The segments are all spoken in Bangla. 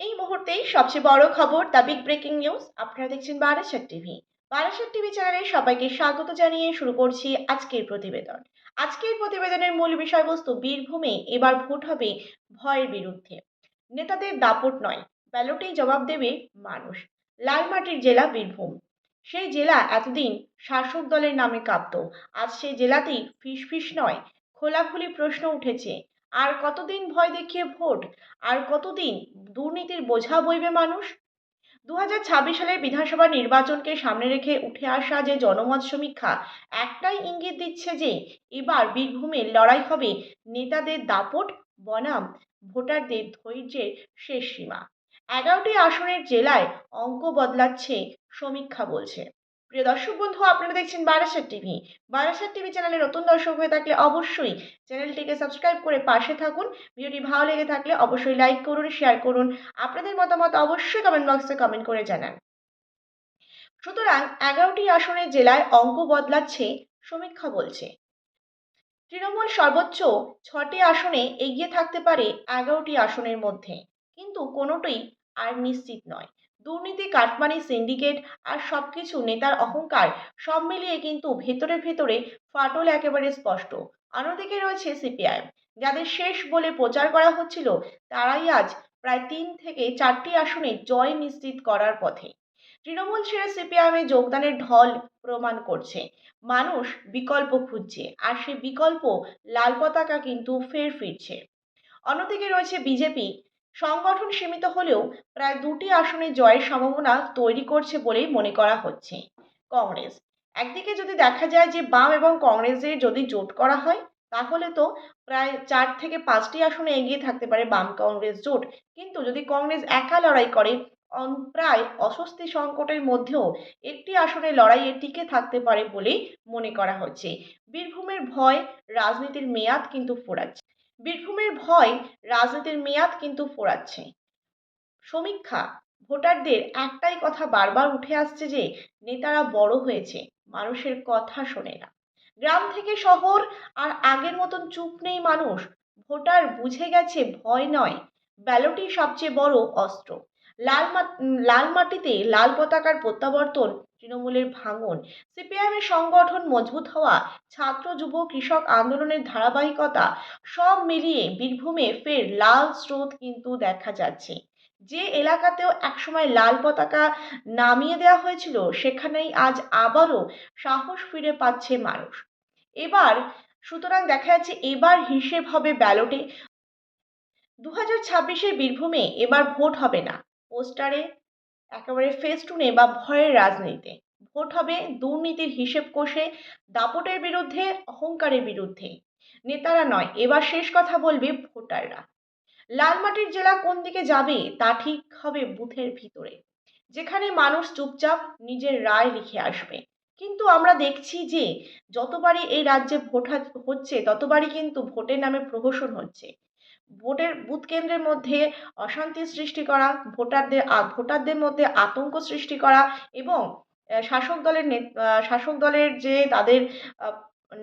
এই মুহূর্তেই সবচেয়ে বড় খবর দ্য বিগ ব্রেকিং নিউজ। আপনারা দেখছেন বারাসাত টিভি। বারাসাত টিভি চ্যানেলে সবাইকে স্বাগত জানিয়ে শুরু করছি আজকের প্রতিবেদন। আজকের প্রতিবেদনের মূল বিষয়বস্তু বীরভূমে এবার ভোট হবে ভয়ের বিরুদ্ধে। নেতাদের দাপট নয়, ব্যালটেই জবাব দেবে মানুষ। লালমাটির জেলা বীরভূম। সেই জেলা এতদিন শাসক দলের নামে কাঁপত, আজ সেই জেলাতেই ফিসফিস নয়, খোলাখুলি প্রশ্ন উঠেছে আর কতদিন ভয় দেখিয়ে ভোট? আর কতদিন দুর্নীতির বোঝা বইবে মানুষ? দু সালের বিধানসভা নির্বাচনকে সামনে রেখে উঠে আসা যে জনমত সমীক্ষা একটাই ইঙ্গিত দিচ্ছে যে এবার বীরভূমে লড়াই হবে নেতাদের দাপট, বনাম, ভোটারদের ধৈর্যের শেষ সীমা। এগারোটি আসনের জেলায় অঙ্ক বদলাচ্ছে সমীক্ষা বলছে। প্রিয় দর্শক বন্ধু, আপনারা দেখছেন বারাসাত টিভি। বারাসাত টিভি চ্যানেলে নতুন দর্শক হয়ে থাকলে অবশ্যই চ্যানেলটিকে সাবস্ক্রাইব করে পাশে থাকুন। ভিডিওটি ভালো লেগে থাকলে অবশ্যই লাইক করুন, শেয়ার করুন। আপনাদের মতামত অবশ্যই কমেন্ট বক্সে কমেন্ট করে জানান। সুতরাং এগারোটি আসনের জেলায় অঙ্ক বদলাচ্ছে, সমীক্ষা বলছে। তৃণমূল সর্বোচ্চ ছটি আসনে এগিয়ে থাকতে পারে এগারোটি আসনের মধ্যে। কিন্তু কোনোটাই আর নিশ্চিত নয়। দুর্নীতি, কাটমানি সিন্ডিকেট আর সবকিছু নেতার অহংকার সব মিলিয়ে কিন্তু ভেতরে ভেতরে ফাটল একেবারে স্পষ্ট। অন্যদিকে রয়েছে সিপিআইএম যাদের শেষ বলে প্রচার করা হচ্ছিল, তারাই আজ প্রায় তিন থেকে চারটি আসনে জয় নিশ্চিত করার পথে। তৃণমূল ছেড়ে সিপিআইএমে যোগদানের ঢল প্রমাণ করছে। মানুষ বিকল্প খুঁজছে আর সে বিকল্প লাল পতাকা কিন্তু ফের ফিরছে। অন্যদিকে রয়েছে বিজেপি সংগঠন সীমিত হলেও প্রায় দুটি আসনে জয়ের সম্ভাবনা তৈরি করছে বলেই মনে করা হচ্ছে। কংগ্রেস। একদিকে যদি দেখা যায় যে বাম এবং কংগ্রেসের যদি জোট করা হয়, তাহলে তো প্রায় চার থেকে পাঁচটি আসনে এগিয়ে থাকতে পারে বাম কংগ্রেস জোট। কিন্তু যদি কংগ্রেস একা লড়াই করে প্রায় অস্বস্তি সংকটের মধ্যেও একটি আসনে লড়াইয়ে টিকে থাকতে পারে বলেই মনে করা হচ্ছে। বীরভূমের ভয়, রাজনীতির মেয়াদ কিন্তু ফোরাচ্ছে। বীরভূমের ভয় রাজনীতির মেয়াদ কিন্তু ফোরাচ্ছে। সমীক্ষা, ভোটারদের একটাই কথা বারবার উঠে আসছে যে, নেতারা বড় হয়েছে, মানুষের কথা শোনে না। গ্রাম থেকে শহর আর আগের মতন চুপ নেই মানুষ। ভোটার বুঝে গেছে ভয় নয়, ব্যালটই সবচেয়ে বড় অস্ত্র। লাল লাল মাটিতে লাল পতাকার প্রত্যাবর্তন তৃণমূলের ভাঙন। সিপিআইএমের সংগঠন মজবুত হওয়া, ছাত্র, যুব, কৃষক আন্দোলনের ধারাবাহিকতা সব মিলিয়ে বীরভূমে ফের লাল স্রোত কিন্তু দেখা যাচ্ছে। যে এলাকাতেও একসময় লাল পতাকা নামিয়ে দেওয়া হয়েছিল, সেখানেই আজ আবারও সাহস ফিরে পাচ্ছে মানুষ। এবার, সুতরাং দেখা যাচ্ছে এবার হিসেব হবে ব্যালটে। দু হাজার ছাব্বিশের বীরভূমে এবার ভোট হবে না। পোস্টারে একেবারে ফেস্টুনে বা ভয়ের রাজনীতিতে। ভোট হবে দুর্নীতির হিসেব কষে, দাপটের বিরুদ্ধে, অহংকারের বিরুদ্ধে। নেতারা নয়, এবার শেষ কথা বলবে ভোটাররা। লালমাটির জেলা কোন দিকে যাবে, তা ঠিক হবে বুথের ভিতরে। যেখানে মানুষ চুপচাপ নিজের রায় লিখে আসবে। কিন্তু আমরা দেখছি যে, যতবারই এই রাজ্যে ভোট হচ্ছে, ততবারই কিন্তু ভোটের নামে প্রহসন হচ্ছে। ভোটের বুথ কেন্দ্রের মধ্যে অশান্তি সৃষ্টি করা, ভোটারদের ভোটারদের মধ্যে আতঙ্ক সৃষ্টি করা এবং শাসক দলের শাসক দলের যে তাদের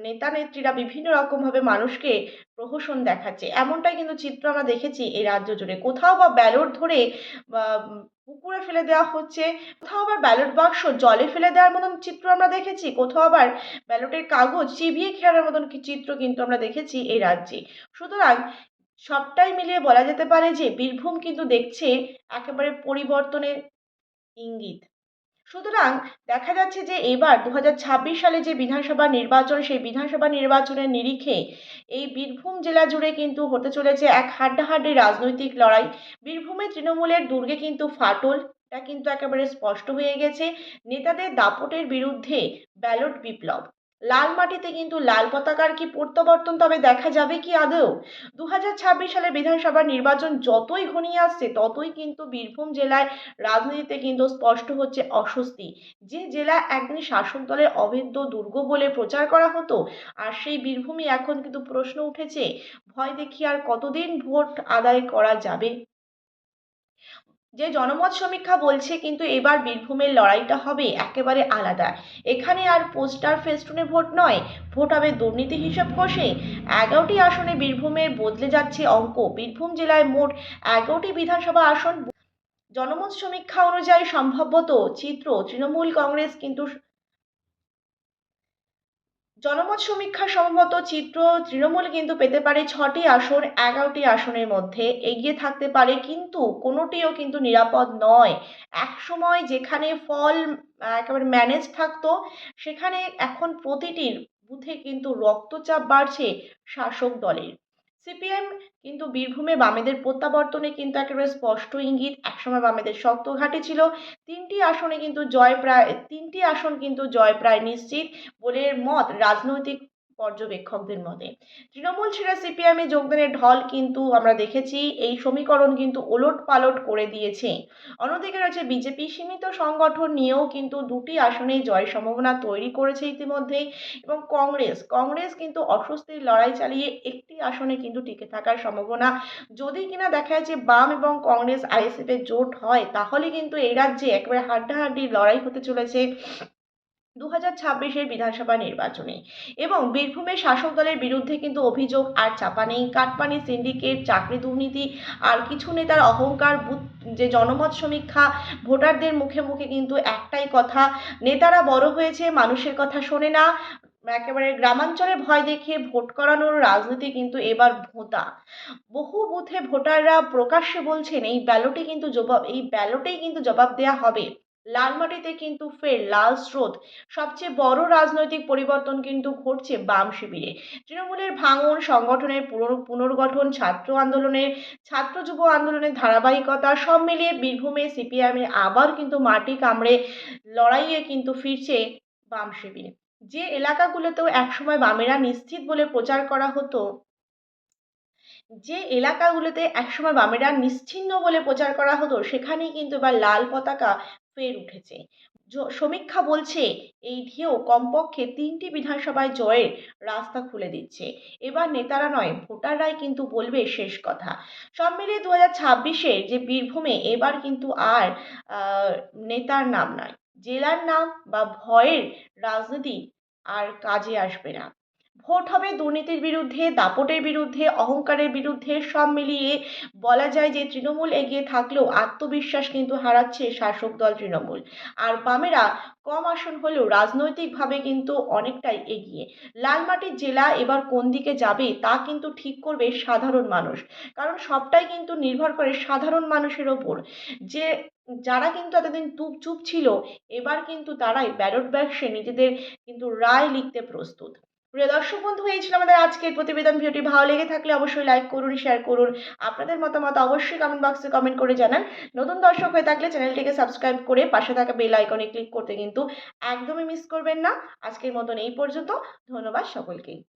নেতা নেত্রীরা বিভিন্ন রকমভাবে মানুষকে প্রহসন দেখাচ্ছে। এমনটাই কিন্তু চিত্র আমরা দেখেছি এই রাজ্য জুড়ে। কোথাও বা ব্যালট ধরে পুকুরে ফেলে দেওয়া হচ্ছে, কোথাও আবার ব্যালট বাক্স জলে ফেলে দেওয়ার মতন চিত্র আমরা দেখেছি, কোথাও আবার ব্যালটের কাগজ চিবিয়ে খেলার মতন চিত্র কিন্তু আমরা দেখেছি এই রাজ্যে। সুতরাং সবটাই মিলিয়ে বলা যেতে পারে যে বীরভূম কিন্তু দেখছে একেবারে পরিবর্তনের ইঙ্গিত। সুতরাং দেখা যাচ্ছে যে এবার দু হাজার ছাব্বিশ সালে যে বিধানসভা নির্বাচন, সেই বিধানসভা নির্বাচনের নিরিখে এই বীরভূম জেলা জুড়ে কিন্তু হতে চলেছে এক হাড্ডাহাড্ডি রাজনৈতিক লড়াই। বীরভূমে তৃণমূলের দুর্গে কিন্তু ফাটল এটা কিন্তু একেবারে স্পষ্ট হয়ে গেছে। নেতাদের দাপটের বিরুদ্ধে ব্যালট বিপ্লব। লাল মাটিতে কিন্তু লাল পতাকার কি প্রত্যাবর্তন তবে দেখা যাবে কি আদৌ? দু হাজার ছাব্বিশ সালে বিধানসভা নির্বাচন যতই ঘনিয়ে আসছে, ততই কিন্তু বীরভূম জেলায় রাজনীতিতে কিন্তু স্পষ্ট হচ্ছে অস্বস্তি। যে জেলা একদিন শাসক দলের অভেদ্য দুর্গ বলে প্রচার করা হতো, আর সেই বীরভূমে এখন কিন্তু প্রশ্ন উঠেছে, ভয় দেখি আর কতদিন ভোট আদায় করা যাবে? যে জনমত সমীক্ষা বলছে কিন্তু এবার বীরভূমের লড়াইটা হবে একেবারে আলাদা। এখানে আর পোস্টার ফেস্টুনে ভোট নয়, ভোট হবে দুর্নীতি হিসাব কষে এগারোটি আসনে বীরভূমের বদলে যাচ্ছে অঙ্ক। বীরভূম জেলায় মোট এগারোটি বিধানসভা আসন। জনমত সমীক্ষা অনুযায়ী সম্ভবত চিত্র, তৃণমূল কংগ্রেস কিন্তু জনমত সমীক্ষা সম্ভবত চিত্র তৃণমূল কিন্তু পেতে পারে ছটি আসন, এগারোটি আসনের মধ্যে। এগিয়ে থাকতে পারে কিন্তু কোনোটিও কিন্তু নিরাপদ নয়। এক সময় যেখানে ফল একেবারে ম্যানেজ থাকতো, সেখানে এখন প্রতিটির বুথে কিন্তু রক্তচাপ বাড়ছে শাসক দলের। সিপিএম কিন্তু বীরভূমে বামেদের প্রত্যাবর্তনে কিন্তু একেবারে স্পষ্ট ইঙ্গিত। একসময় বামেদের শক্ত ঘাটে ছিল। তিনটি আসনে কিন্তু জয় প্রায়, তিনটি আসন কিন্তু জয় প্রায় নিশ্চিত। বলে মত রাজনৈতিক পর্যবেক্ষকদের মতে। তৃণমূল ছেড়ে সিপিএমে যোগদানের ঢল কিন্তু আমরা দেখেছি, এই সমীকরণ কিন্তু ওলট পালট করে দিয়েছে। অন্যদিকে রয়েছে বিজেপি সীমিত সংগঠন নিয়েও কিন্তু দুটি আসনে জয় সম্ভাবনা তৈরি করেছে ইতিমধ্যেই এবং কংগ্রেস। কংগ্রেস কিন্তু অস্বস্তির লড়াই চালিয়ে একটি আসনে কিন্তু টিকে থাকার সম্ভাবনা। যদি কিনা দেখা যায় যে বাম এবং কংগ্রেস আইএসএফ এর জোট হয়, তাহলে কিন্তু এই রাজ্যে একেবারে হাড্ডাহাড্ডি লড়াই হতে চলেছে। দু হাজার ছাব্বিশের বিধানসভা নির্বাচনে। এবং বীরভূমের শাসক দলের বিরুদ্ধে কিন্তু অভিযোগ আর চাপা নেই। কাটপানি সিন্ডিকেট, চাকরি দুর্নীতি, আর কিছু নেতার অহংকার যে জনমত সমীক্ষা, ভোটারদের মুখে মুখে কিন্তু একটাই কথা, নেতারা বড় হয়েছে, মানুষের কথা শোনে না। একেবারে গ্রামাঞ্চলে ভয় দেখিয়ে ভোট করানোর রাজনীতি কিন্তু এবার ভোঁতা। বহু বুথে ভোটাররা প্রকাশ্যে বলছেন, এই ব্যালটে কিন্তু জবাব, এই ব্যালটেই কিন্তু জবাব দেওয়া হবে। লালমাটিতে কিন্তু ফের লাল স্রোত। সবচেয়ে বড় রাজনৈতিক পরিবর্তন কিন্তু ঘটছে বাম শিবিরে। তৃণমূলের ভাঙন, সংগঠনের পুনর্গঠন, ছাত্র আন্দোলনের ছাত্র যুব আন্দোলনের ধারাবাহিকতা, সব মিলিয়ে বীরভূমে সিপিআইএমে আবার কিন্তু মাটি কামড়ে লড়াইয়ে কিন্তু ফিরছে বাম শিবিরে। যে এলাকাগুলোতেও একসময় বামেরা নিশ্চিত বলে প্রচার করা হতো, যে এলাকাগুলোতে একসময় বামেরা নিশ্চিহ্ন বলে প্রচার করা হতো, সেখানেই কিন্তু এবার লাল পতাকা ফের উঠেছে। সমীক্ষা বলছে, এই ঢেউ কমপক্ষে তিনটি বিধানসভায় জয়ের রাস্তা খুলে দিচ্ছে। এবার নেতারা নয়, ভোটাররাই কিন্তু বলবে শেষ কথা। সব মিলিয়ে দু হাজার ছাব্বিশের যে বীরভূমে এবার কিন্তু আর নেতার নাম নয়। জেলার নাম বা ভয়ের রাজনীতি আর কাজে আসবে না। ভোট হবে দুর্নীতির বিরুদ্ধে, দাপটের বিরুদ্ধে, অহংকারের বিরুদ্ধে, সব মিলিয়ে বলা যায় যে তৃণমূল এগিয়ে থাকলেও আত্মবিশ্বাস কিন্তু হারাচ্ছে শাসক দল তৃণমূল। আর বামেরা কম আসন হলেও রাজনৈতিকভাবে কিন্তু অনেকটাই এগিয়ে। লালমাটির জেলা এবার কোন দিকে যাবে তা কিন্তু ঠিক করবে সাধারণ মানুষ। কারণ সবটাই কিন্তু নির্ভর করে সাধারণ মানুষের ওপর। যে, যারা কিন্তু এতদিন চুপ চুপ ছিল, এবার কিন্তু তারাই ব্যালট বাক্সে নিজেদের কিন্তু রায় লিখতে প্রস্তুত। প্রিয় দর্শক বন্ধু, এই ছিল আমাদের আজকের প্রতিবেদন। ভিডিওটি ভালো লেগে থাকলে অবশ্যই লাইক করুন শেয়ার করুন। আপনাদের মতামত অবশ্যই কমেন্ট বক্সে কমেন্ট করে জানান। নতুন দর্শক হয়ে থাকলে চ্যানেলটিকে সাবস্ক্রাইব করে পাশে থাকা বেল আইকনে ক্লিক করতে কিন্তু একদমই মিস করবেন না। আজকের মতন এই পর্যন্ত। ধন্যবাদ সকলকেই।